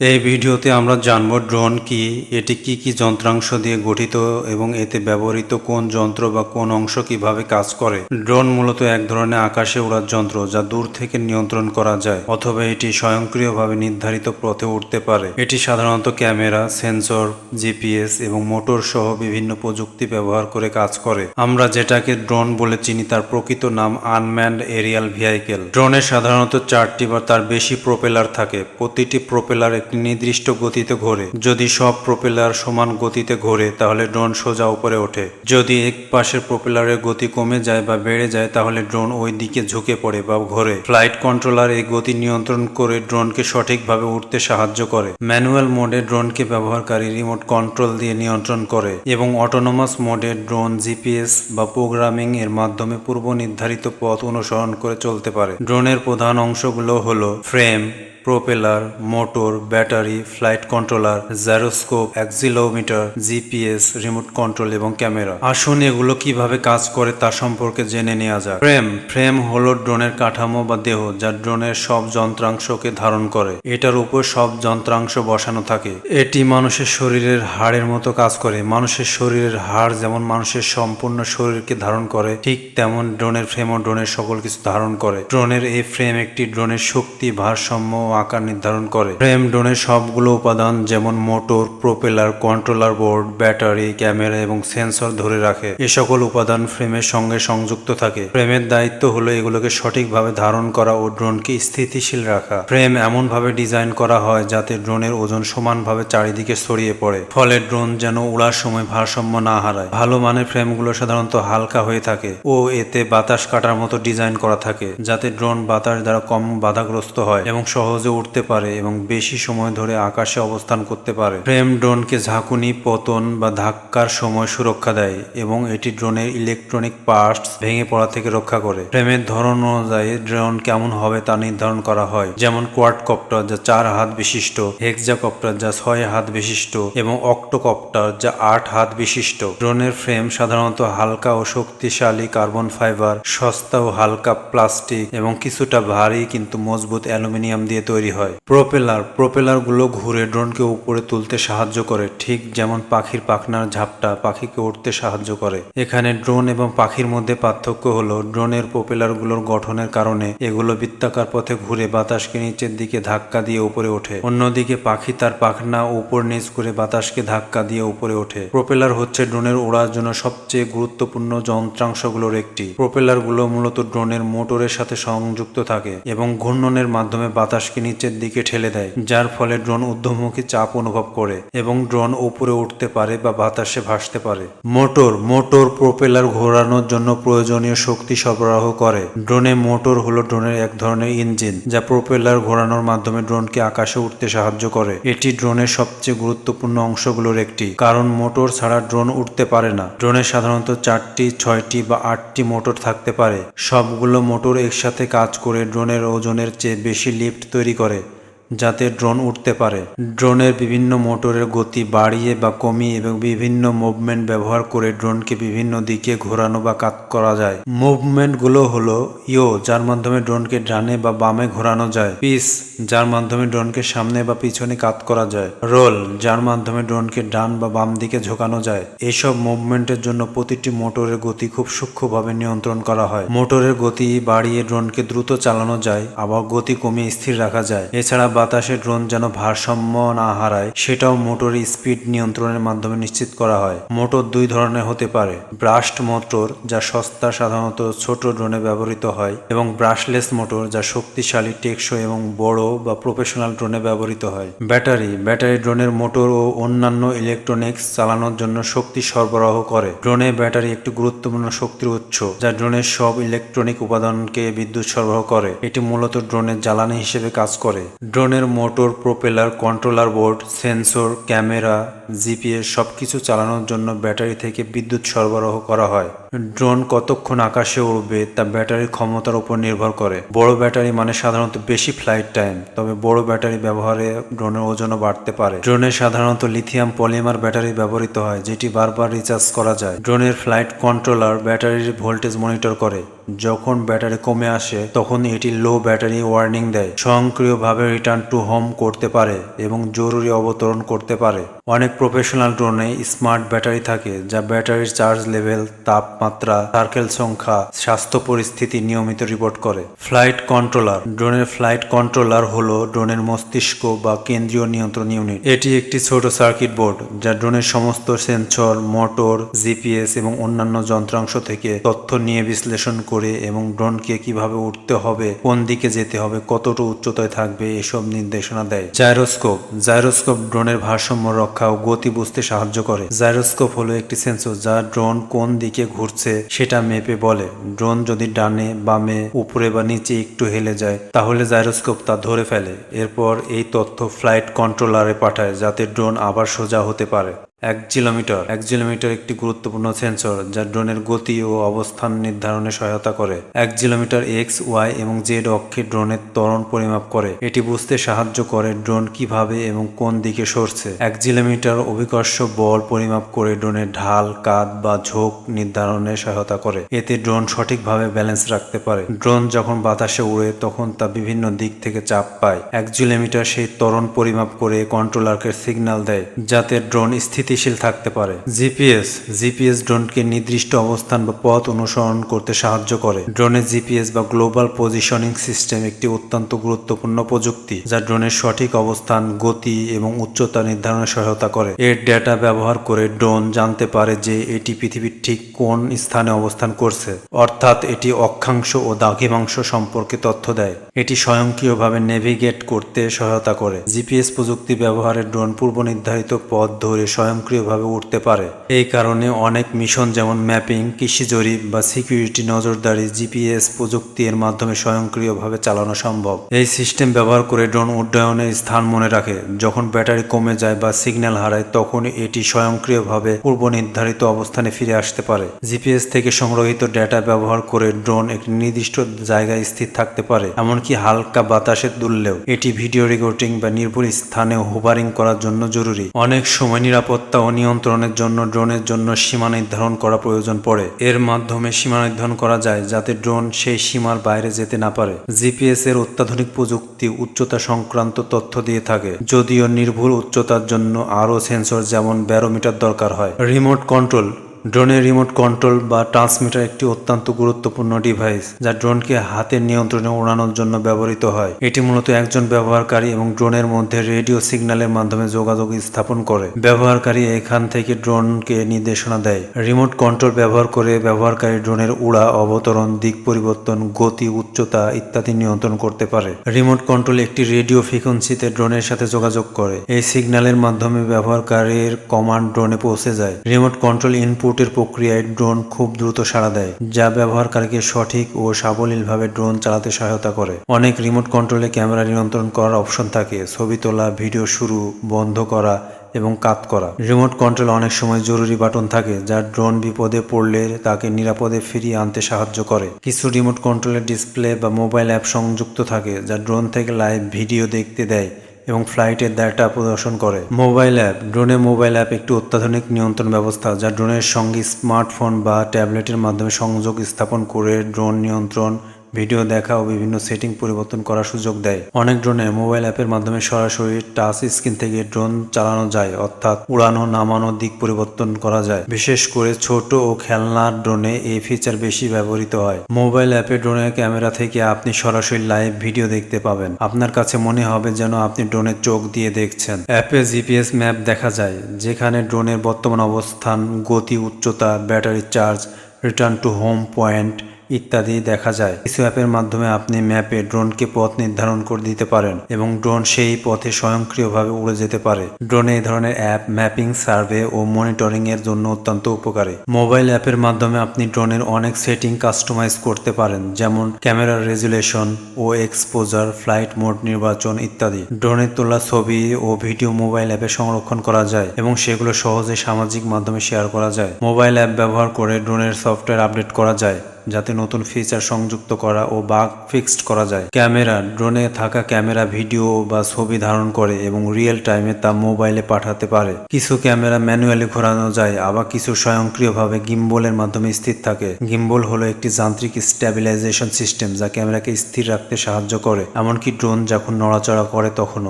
এই ভিডিওতে আমরা জানব ড্রোন কি, এটি কি কি যন্ত্রাংশ দিয়ে গঠিত এবং এতে ব্যবহৃত কোন যন্ত্র বা কোন অংশ কীভাবে কাজ করে। ড্রোন মূলত এক ধরনের আকাশে ওড়ার যন্ত্র যা দূর থেকে নিয়ন্ত্রণ করা যায়, অথবা এটি স্বয়ংক্রিয়ভাবে নির্ধারিত পথে উঠতে পারে। এটি সাধারণত ক্যামেরা, সেন্সর, জিপিএস এবং মোটর সহ বিভিন্ন প্রযুক্তি ব্যবহার করে কাজ করে। আমরা যেটাকে ড্রোন বলে চিনি তার প্রকৃত নাম আনম্যান্ড এরিয়াল ভেহিকেল। ড্রোনের সাধারণত চারটি বা তার বেশি প্রোপেলার থাকে। প্রতিটি প্রোপেলার একটি নির্দিষ্ট গতিতে ঘোরে। যদি সব প্রোপেলার সমান গতিতে ঘোরে, তাহলে ড্রোন সোজা উপরে ওঠে। যদি এক পাশের প্রোপেলারের গতি কমে যায় বা বেড়ে যায়, তাহলে ড্রোন ওই দিকে ঝুঁকে পড়ে বা ঘোরে। ফ্লাইট কন্ট্রোলার এই গতি নিয়ন্ত্রণ করে ড্রোনকে সঠিকভাবে উঠতে সাহায্য করে। ম্যানুয়াল মোডে ড্রোনকে ব্যবহারকারী রিমোট কন্ট্রোল দিয়ে নিয়ন্ত্রণ করে এবং অটোনোমাস মোডে ড্রোন জিপিএস বা প্রোগ্রামিং এর মাধ্যমে পূর্ব নির্ধারিত পথ অনুসরণ করে চলতে পারে। ড্রোনের প্রধান অংশগুলো হলো frame propeller motor battery flight controller gyroscope accelerometer GPS remote control এবং ক্যামেরা আসুন এগুলো কীভাবে কাজ করে তা সম্পর্কে জেনে নেওয়া যাক। ফ্রেম ফ্রেম হলো ড্রোনের কাঠামো বা দেহ, যা ড্রোনের সব যন্ত্রাংশকে ধারণ করে। এটার উপর সব যন্ত্রাংশ বসানো থাকে। এটি মানুষের শরীরের হাড়ের মতো কাজ করে। মানুষের শরীরের হাড় যেমন মানুষের সম্পূর্ণ শরীরকে ধারণ করে, ঠিক তেমন ড্রোনের ফ্রেমও ড্রোনের সকল কিছু ধারণ করে। ড্রোনের এই ফ্রেম একটি ড্রোনের শক্তি, ভারসাম্য ও আকার নির্ধারণ করে। ফ্রেম ড্রোনের সবগুলো উপাদান যেমন motor, propeller, controller board, battery, camera এবং সেন্সর ধরে রাখে। এ সকল উপাদান ফ্রেমের সঙ্গে সংযুক্ত থাকে। ফ্রেমের দায়িত্ব হলো এগুলোকে সঠিকভাবে ধারণ করা ও ড্রোনকে স্থিতিশীল রাখা। ফ্রেম এমনভাবে ডিজাইন করা হয় যাতে ড্রোনের ওজন সমানভাবে চারিদিকে ছড়িয়ে পড়ে। ফলে ড্রোন যেন উড়ার সময় ভারসাম্য না হারায়। ভালো মানের ফ্রেমগুলো সাধারণত হালকা হয়ে থাকে ও এতে বাতাস কাটার মতো ডিজাইন করা থাকে, যাতে ড্রোন বাতাস দ্বারা কম বাধাগ্রস্ত হয় এবং সহজে উঠতে পারে এবং বেশি সময় ধরে আকাশে অবস্থান করতে পারে। ফ্রেম ড্রোনকে ঝাঁকুনি, পতন বা ধাক্কার সময় সুরক্ষা দেয় এবং এটি ড্রোনের ইলেকট্রনিক পার্টস ভেঙে পড়া থেকে রক্ষা করে। ফ্রেমের ধরন অনুযায়ী ড্রোন কেমন হবে তা নির্ধারণ করা হয়, যেমন কোয়াডকপ্টার যা চার হাত বিশিষ্ট, হেক্সাকপ্টার যা ছয় হাত বিশিষ্ট এবং অক্টোকপ্টার যা আট হাত বিশিষ্ট। ড্রোনের ফ্রেম সাধারণত হালকা ও শক্তিশালী কার্বন ফাইবার, সস্তা ও হালকা প্লাস্টিক এবং কিছুটা ভারী কিন্তু মজবুত অ্যালুমিনিয়াম দিয়ে তৈরি হয়। প্রোপেলার প্রোপেলারগুলো ঘুরে ড্রোনকে উপরে তুলতে সাহায্য করে, ঠিক যেমন পাখির পাখনার ঝাপটা পাখিকে উঠতে সাহায্য করে। এখানে ড্রোন এবং পাখির মধ্যে পার্থক্য হলো, ড্রোনের প্রোপেলারগুলোর গঠনের কারণে এগুলো বৃত্তাকার পথে ঘুরে বাতাসকে নিচের দিকে ধাক্কা দিয়ে উপরে ওঠে। অন্যদিকে পাখি তার পাখনা উপর নিচ করে বাতাসকে ধাক্কা দিয়ে উপরে ওঠে। প্রোপেলার হচ্ছে ড্রোনের ওড়ার জন্য সবচেয়ে গুরুত্বপূর্ণ যন্ত্রাংশগুলোর একটি। প্রোপেলারগুলো মূলত ড্রোনের মোটরের সাথে সংযুক্ত থাকে এবং ঘূর্ণনের মাধ্যমে বাতাসকে নিচের দিকে ঠেলে দেয়, যার ফলে ড্রোন ঊর্ধ্বমুখী চাপ অনুভব করে এবং ড্রোন উপরে উঠতে পারে বা বাতাসে ভাসতে পারে। মোটর মোটর প্রোপেলার ঘোরানোর জন্য প্রয়োজনীয় শক্তি সরবরাহ করে। ড্রোনে মোটর হলো ড্রোনের এক ধরনের ইঞ্জিন, যা প্রোপেলার ঘোরানোর মাধ্যমে ড্রোনকে আকাশে উঠতে সাহায্য করে। এটি ড্রোনের সবচেয়ে গুরুত্বপূর্ণ অংশগুলোর একটি, কারণ মোটর ছাড়া ড্রোন উঠতে পারে না। ড্রোনের সাধারণত চারটি, ছয়টি বা আটটি মোটর থাকতে পারে। সবগুলো মোটর একসাথে কাজ করে ড্রোনের ওজনের চেয়ে বেশি লিফট তৈরি করে। যাতে ড্রোন উঠতে পারে। ড্রোনের বিভিন্ন মোটরের গতি বাড়িয়ে বা কমিয়ে এবং বিভিন্ন মুভমেন্ট ব্যবহার করে ড্রোনকে বিভিন্ন দিকে ঘোরানো বা কাত করা যায়। মুভমেন্টগুলো হলো ইও যার মাধ্যমে ড্রোনকে ডানে বা বামে ঘোরানো যায়। পিস, যার মাধ্যমে ড্রোনকে সামনে বা পিছনে কাত করা যায়। রোল, যার মাধ্যমে ড্রোনকে ডান বা বাম দিকে ঝোঁকানো যায়। এইসব মুভমেন্টের জন্য প্রতিটি মোটরের গতি খুব সূক্ষ্মভাবে নিয়ন্ত্রণ করা হয়। মোটরের গতি বাড়িয়ে ড্রোনকে দ্রুত চালানো যায়, আবার গতি কমিয়ে স্থির রাখা যায়। এছাড়া বাতাসে ড্রোন যেন ভারসাম্য না হারায়, সেটাও মোটরের স্পিড নিয়ন্ত্রণের মাধ্যমে নিশ্চিত করা হয়। মোটর দুই ধরনের হতে পারে ব্রাশড মোটর, যা সস্তা সাধারণত ছোট ড্রোনে ব্যবহৃত হয়, এবং ব্রাশলেস মোটর, যা শক্তিশালী, টেকসই এবং বড় বা প্রফেশনাল ড্রোনে ব্যবহৃত হয়। ব্যাটারি ব্যাটারি ড্রোনের মোটর ও অন্যান্য ইলেকট্রনিক্স চালানোর জন্য শক্তি সরবরাহ করে। ড্রোনে ব্যাটারি একটি গুরুত্বপূর্ণ শক্তির উৎস, যা ড্রোনের সব ইলেকট্রনিক উপাদানকে বিদ্যুৎ সরবরাহ করে। এটি মূলত ড্রোনের জ্বালানি হিসেবে কাজ করে। ড্রোনের motor, propeller, controller board, sensor, camera, GPS সব কিছু চালানোর জন্য ব্যাটারি থেকে বিদ্যুৎ সরবরাহ করা হয়। ড্রোন কতক্ষণ আকাশে উড়বে তা ব্যাটারির ক্ষমতার উপর নির্ভর করে। বড় ব্যাটারি মানে সাধারণত বেশি ফ্লাইট টাইম, তবে বড় ব্যাটারি ব্যবহারে ড্রোনের ওজনও বাড়তে পারে। ড্রোনে সাধারণত লিথিয়াম পলিমার ব্যাটারি ব্যবহৃত হয়, যেটি বারবার রিচার্জ করা যায়। ড্রোনের ফ্লাইট কন্ট্রোলার ব্যাটারির ভোল্টেজ মনিটর করে। যখন ব্যাটারি কমে আসে, তখন এটি লো ব্যাটারি ওয়ার্নিং দেয়। স্বয়ংক্রিয়ভাবে রিটার্ন টু হোম করতে পারে এবং জরুরি অবতরণ করতে পারে। অনেক প্রফেশনাল ড্রোনে স্মার্ট ব্যাটারি থাকে, যা ব্যাটারির চার্জ লেভেল তাপমাত্রা সার্কেল সংখ্যা, স্বাস্থ্য পরিস্থিতি নিয়মিত রিপোর্ট করে। ফ্লাইট কন্ট্রোলার ড্রোনের ফ্লাইট কন্ট্রোলার হলো ড্রোনের মস্তিষ্ক বা কেন্দ্রীয় নিয়ন্ত্রণ ইউনিট এটি একটি ছোট সার্কিট বোর্ড যা ড্রোনের সমস্ত সেন্সর মোটর জিপিএস এবং অন্যান্য যন্ত্রাংশ থেকে তথ্য নিয়ে বিশ্লেষণ করে এবং ড্রোনকে কীভাবে উঠতে হবে, কোন দিকে যেতে হবে, কতটুকু উচ্চতায় থাকবে, এসব নির্দেশনা দেয়। জাইরোস্কোপ। জাইরোস্কোপ ড্রোনের ভারসাম্য রক্ষা ও গতি বুঝতে সাহায্য করে। জাইরোস্কোপ হলো একটি সেন্সর যা ড্রোন কোন দিকে ঘুরছে সেটা মেপে বলে। ড্রোন যদি ডানে বামে উপরে বা নিচে একটু হেলে যায়, তাহলে জাইরোস্কোপ তা ধরে ফেলে। এরপর এই তথ্য ফ্লাইট কন্ট্রোলারে পাঠায়, যাতে ড্রোন আবার সোজা হতে পারে। অ্যাকজিলোমিটার অ্যাকজিলোমিটার একটি গুরুত্বপূর্ণ সেন্সর যা ড্রোনের গতি ও অবস্থান নির্ধারণে সহায়তা করে। অ্যাকজিলোমিটার এক্স, ওয়াই এবং জেড অক্ষে ড্রোনের ত্বরণ পরিমাপ করে। এটি বুঝতে সাহায্য করে ড্রোন কীভাবে এবং কোন দিকে সরছে। অ্যাকজিলোমিটার অভিকর্ষ বল পরিমাপ করে ড্রোনের ঢাল কাত বা ঝোঁক নির্ধারণে সহায়তা করে। এতে ড্রোন সঠিকভাবে ব্যালেন্স রাখতে পারে। ড্রোন যখন বাতাসে উড়ে, তখন তা বিভিন্ন দিক থেকে চাপ পায়। অ্যাকজিলোমিটার সেই ত্বরণ পরিমাপ করে কন্ট্রোলারকে সিগন্যাল দেয়, যাতে ড্রোন স্থিতিশীল থাকতে পারে। জিপিএস জিপিএস ড্রোনকে নির্দিষ্ট অবস্থান বা পথ অনুসরণ করতে সাহায্য করে। ড্রোনের জিপিএস বা গ্লোবাল পজিশনিং সিস্টেম একটি অত্যন্ত গুরুত্বপূর্ণ প্রযুক্তি, যা ড্রোনের সঠিক অবস্থান, গতি এবং উচ্চতা নির্ধারণে সহায়তা করে। এর ডেটা ব্যবহার করে ড্রোন জানতে পারে যে এটি পৃথিবীর ঠিক কোন স্থানে অবস্থান করছে, অর্থাৎ এটি অক্ষাংশ ও দাঘিমাংশ সম্পর্কে তথ্য দেয়। এটি স্বয়ংক্রিয়ভাবে নেভিগেট করতে সহায়তা করে। জিপিএস প্রযুক্তি ব্যবহারে ড্রোন পূর্ব নির্ধারিত পথ ধরে স্বয়ংক্রিয়ভাবে উঠতে পারে। এই কারণে অনেক মিশন যেমন ম্যাপিং কৃষি জরিপ বা সিকিউরিটি নজরদারি, জিপিএস প্রযুক্তি এর মাধ্যমে স্বয়ংক্রিয়ভাবে চালানো সম্ভব। এই সিস্টেম ব্যবহার করে ড্রোন উড্ডয়নের স্থান মনে রাখে। যখন ব্যাটারি কমে যায় বা সিগন্যাল হারায়, তখন এটি স্বয়ংক্রিয়ভাবে পূর্ব নির্ধারিত অবস্থানে ফিরে আসতে পারে। জিপিএস থেকে সংগ্রহিত ডেটা ব্যবহার করে ড্রোন একটি নির্দিষ্ট জায়গায় স্থির থাকতে পারে, এমনকি হালকা বাতাসে দুললেও। এটি ভিডিও রেকর্ডিং বা নির্ভুল স্থানে হোভারিং করার জন্য জরুরি। অনেক সময় নিরাপত্তা ও নিয়ন্ত্রণের জন্য ড্রোনের জন্য সীমা নির্ধারণ করা প্রয়োজন পড়ে। এর মাধ্যমে সীমা নির্ধারণ করা যায় যাতে ড্রোন সেই সীমার বাইরে যেতে না পারে। জিপিএস এর অত্যাধুনিক প্রযুক্তি উচ্চতা সংক্রান্ত তথ্য দিয়ে থাকে, যদিও নির্ভুল উচ্চতার জন্য আরও সেন্সর যেমন ব্যারোমিটার দরকার হয়। রিমোট কন্ট্রোল ড্রোনের রিমোট কন্ট্রোল বা ট্রান্সমিটার একটি অত্যন্ত গুরুত্বপূর্ণ ডিভাইস, যা ড্রোনকে হাতের নিয়ন্ত্রণে ওড়ানোর জন্য ব্যবহৃত হয়। এটি মূলত একজন ব্যবহারকারী এবং ড্রোনের মধ্যে রেডিও সিগন্যালের মাধ্যমে যোগাযোগ স্থাপন করে। ব্যবহারকারী এখান থেকে ড্রোনকে নির্দেশনা দেয়। রিমোট কন্ট্রোল ব্যবহার করে ব্যবহারকারী ড্রোনের উড়া, অবতরণ, দিক পরিবর্তন, গতি, উচ্চতা ইত্যাদি নিয়ন্ত্রণ করতে পারে। রিমোট কন্ট্রোল একটি রেডিও ফ্রিকোয়েন্সিতে ড্রোনের সাথে যোগাযোগ করে। এই সিগন্যালের মাধ্যমে ব্যবহারকারীর কমান্ড ড্রোনে পৌঁছে যায়। রিমোট কন্ট্রোল ইনপুটের প্রক্রিয়ায় ড্রোন খুব দ্রুত সাড়া দেয়, যা ব্যবহারকারীকে সঠিক ও সাবলীলভাবে ড্রোন চালাতে সহায়তা করে। অনেক রিমোট কন্ট্রোলে ক্যামেরা নিয়ন্ত্রণ করার অপশন থাকে, ছবি তোলা, ভিডিও শুরু, বন্ধ করা এবং কাত করা। রিমোট কন্ট্রোল অনেক সময় জরুরি বাটন থাকে, যা ড্রোন বিপদে পড়লে তাকে নিরাপদে ফিরিয়ে আনতে সাহায্য করে। কিছু রিমোট কন্ট্রোলের ডিসপ্লে বা মোবাইল অ্যাপ সংযুক্ত থাকে, যা ড্রোন থেকে লাইভ ভিডিও দেখতে দেয় এবং ফ্লাইটের ডাটা প্রদর্শন করে। মোবাইল অ্যাপ ড্রোনে মোবাইল অ্যাপ একটি অত্যাধুনিক নিয়ন্ত্রণ ব্যবস্থা যা ড্রোনের সঙ্গে স্মার্টফোন বা ট্যাবলেটের মাধ্যমে সংযোগ স্থাপন করে ড্রোন নিয়ন্ত্রণ ভিডিও দেখা ও বিভিন্ন সেটিং পরিবর্তন করার সুযোগ দেয়। অনেক ড্রোনে মোবাইল অ্যাপের মাধ্যমে সরাসরি টাচ স্ক্রিন থেকে ড্রোন চালানো যায়, অর্থাৎ উড়ানো নামানো দিক পরিবর্তন করা যায়। বিশেষ করে ছোট ও খেলনার ড্রোনে এই ফিচার বেশি ব্যবহৃত হয়। মোবাইল অ্যাপে ড্রোনের ক্যামেরা থেকে আপনি সরাসরি লাইভ ভিডিও দেখতে পাবেন। আপনার কাছে মনে হবে যেন আপনি ড্রোনের চোখ দিয়ে দেখছেন। অ্যাপে জিপিএস ম্যাপ দেখা যায়, যেখানে ড্রোনের বর্তমান অবস্থান, গতি, উচ্চতা, battery charge return to home point ইত্যাদি দেখা যায়। কিছু অ্যাপের মাধ্যমে আপনি ম্যাপে ড্রোনকে পথ নির্ধারণ করে দিতে পারেন এবং ড্রোন সেই পথে স্বয়ংক্রিয়ভাবে উড়ে যেতে পারে। ড্রোনে এই ধরনের অ্যাপ, ম্যাপিং, সার্ভে ও মনিটরিং এর জন্য অত্যন্ত উপকারী। মোবাইল অ্যাপের মাধ্যমে আপনি ড্রোনের অনেক সেটিং কাস্টমাইজ করতে পারেন, যেমন ক্যামেরার রেজুলেশন, ও এক্সপোজার, ফ্লাইট মোড নির্বাচন ইত্যাদি। ড্রোনের তোলা ছবি ও ভিডিও মোবাইল অ্যাপে সংরক্ষণ করা যায় এবং সেগুলো সহজে সামাজিক মাধ্যমে শেয়ার করা যায়। মোবাইল অ্যাপ ব্যবহার করে ড্রোনের সফটওয়্যার আপডেট করা যায়। যাতে নতুন ফিচার সংযুক্ত করা ও বাগ ফিক্সড করা যায়। ক্যামেরা ড্রোনে থাকা ক্যামেরা ভিডিও বা ছবি ধারণ করে এবং রিয়েল টাইমে তা মোবাইলে পাঠাতে পারে। কিছু ক্যামেরা ম্যানুয়ালি ঘোরানো যায়, আবার কিছু স্বয়ংক্রিয়ভাবে গিম্বলের মাধ্যমে স্থির থাকে। গিম্বল হলো একটি যান্ত্রিক স্ট্যাবিলাইজেশন সিস্টেম যা ক্যামেরাকে স্থির রাখতে সাহায্য করে, এমনকি ড্রোন যখন নড়াচড়া করে তখনও।